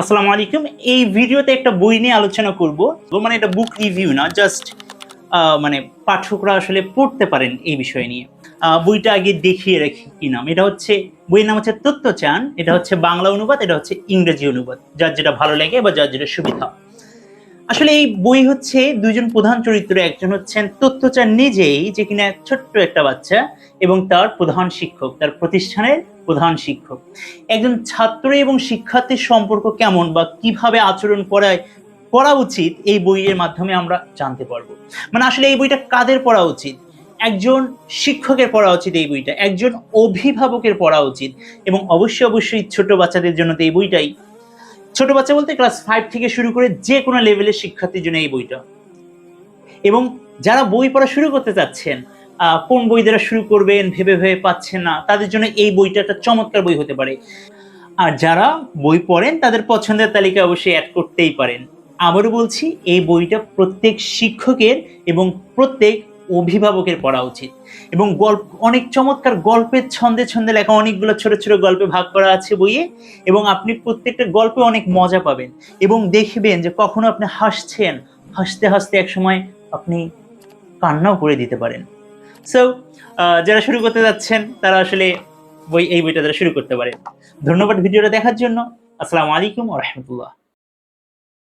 আসসালামু আলাইকুম। এই ভিডিওতে একটা বই নিয়ে আলোচনা করব। মানে এটা বুক রিভিউ না জাস্ট মানে পাঠকরা আসলে পড়তে পারেন এই বিষয় নিয়ে। বইটা আগে দেখিয়ে রাখি কি নাম। এটা হচ্ছে, বইয়ের নাম হচ্ছে তত্ত্বচান এটা হচ্ছে বাংলা অনুবাদ, এটা হচ্ছে ইংরেজি অনুবাদ। যার যেটা ভালো লাগে বা যার যেটা সুবিধা। আসলে এই বই হচ্ছে দুইজন প্রধান চরিত্র একজন হচ্ছেন তথ্যচার নিজেই, যে কিনা ছোট্ট একটা বাচ্চা, এবং তার প্রধান শিক্ষক, তার প্রতিষ্ঠানের প্রধান শিক্ষক। একজন ছাত্র এবং শিক্ষার্থীর সম্পর্ক কেমন বা কীভাবে আচরণ করায়, করা উচিত এই বইয়ের মাধ্যমে আমরা জানতে পারব। মানে আসলে এই বইটা কাদের পড়া উচিত? একজন শিক্ষকের পড়া উচিত এই বইটা, একজন অভিভাবকের পড়া উচিত, এবং অবশ্যই অবশ্যই ছোট বাচ্চাদের জন্য তো এই বইটাই। ছোট বাচ্চা বলতে ক্লাস ফাইভ থেকে শুরু করে যে কোনো লেভেলের শিক্ষার্থীর জন্য এই বইটা। এবং যারা বই পড়া শুরু করতে চাচ্ছেন কোন বই দ্বারা শুরু করবেন, ভেবে ভেবে পাচ্ছেন না, তাদের জন্য এই বইটা একটা চমৎকার বই হতে পারে। আর যারা বই পড়েন, তাদের পছন্দের তালিকায় অবশ্যই অ্যাড করতেই পারেন। আবারও বলছি, এই বইটা প্রত্যেক শিক্ষকের এবং প্রত্যেক অভিভাবকের পড়া উচিত। এবং গল্প, অনেক চমৎকার গল্পের ছন্দে ছন্দে লেখা অনেকগুলো ছোট ছোট গল্পে ভাগ করা আছে বইয়ে, এবং আপনি প্রত্যেকটা গল্পে অনেক মজা পাবেন। এবং দেখবেন যে কখনো আপনি হাসছেন, হাসতে হাসতে এক সময় আপনি কান্নাও করে দিতে পারেন। সো যারা শুরু করতে যাচ্ছেন, তারা আসলে বই, এই বইটা তারা শুরু করতে পারেন ধন্যবাদ ভিডিওটা দেখার জন্য। আসসালামু আলাইকুম রহমতুল্লাহ।